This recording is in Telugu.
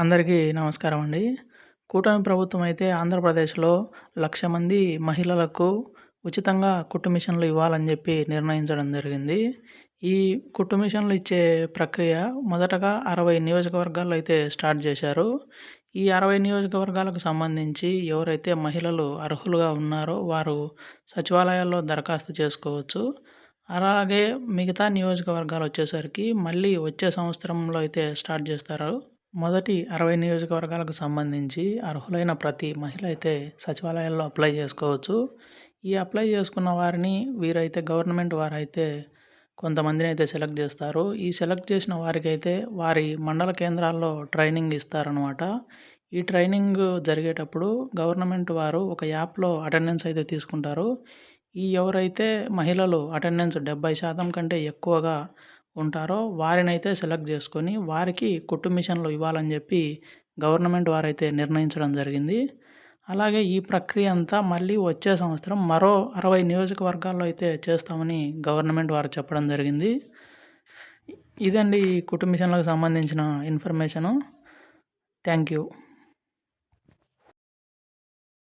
అందరికీ నమస్కారం అండి. కూటమి ప్రభుత్వం అయితే ఆంధ్రప్రదేశ్లో లక్ష మంది మహిళలకు ఉచితంగా కుట్టు మిషన్లు ఇవ్వాలని చెప్పి నిర్ణయించడం జరిగింది. ఈ కుట్టు మిషన్లు ఇచ్చే ప్రక్రియ మొదటగా అరవై నియోజకవర్గాల్లో అయితే స్టార్ట్ చేశారు. ఈ అరవై నియోజకవర్గాలకు సంబంధించి ఎవరైతే మహిళలు అర్హులుగా ఉన్నారో వారు సచివాలయాల్లో దరఖాస్తు చేసుకోవచ్చు. అలాగే మిగతా నియోజకవర్గాలు వచ్చేసరికి మళ్ళీ వచ్చే సంవత్సరంలో అయితే స్టార్ట్ చేస్తారు. మొదటి అరవై నియోజకవర్గాలకు సంబంధించి అర్హులైన ప్రతి మహిళ అయితే సచివాలయాల్లో అప్లై చేసుకోవచ్చు. ఈ అప్లై చేసుకున్న వారిని వీరైతే గవర్నమెంట్ వారైతే కొంతమందిని అయితే సెలెక్ట్ చేస్తారు. ఈ సెలెక్ట్ చేసిన వారికి అయితే వారి మండల కేంద్రాల్లో ట్రైనింగ్ ఇస్తారనమాట ఈ ట్రైనింగ్ జరిగేటప్పుడు గవర్నమెంట్ వారు ఒక యాప్లో అటెండెన్స్ అయితే తీసుకుంటారు. ఈ ఎవరైతే మహిళలు అటెండెన్స్ డెబ్బై శాతం కంటే ఎక్కువగా ఉంటారో వారినైతే సెలెక్ట్ చేసుకొని వారికి కుట్టు మిషన్లు ఇవ్వాలని చెప్పి గవర్నమెంట్ వారైతే నిర్ణయించడం జరిగింది. అలాగే ఈ ప్రక్రియ అంతా మళ్ళీ వచ్చే సంవత్సరం మరో అరవై నియోజకవర్గాల్లో అయితే చేస్తామని గవర్నమెంట్ వారు చెప్పడం జరిగింది. ఇదండి ఈ కుటుంబ మిషన్లకు సంబంధించిన ఇన్ఫర్మేషను. Thank you.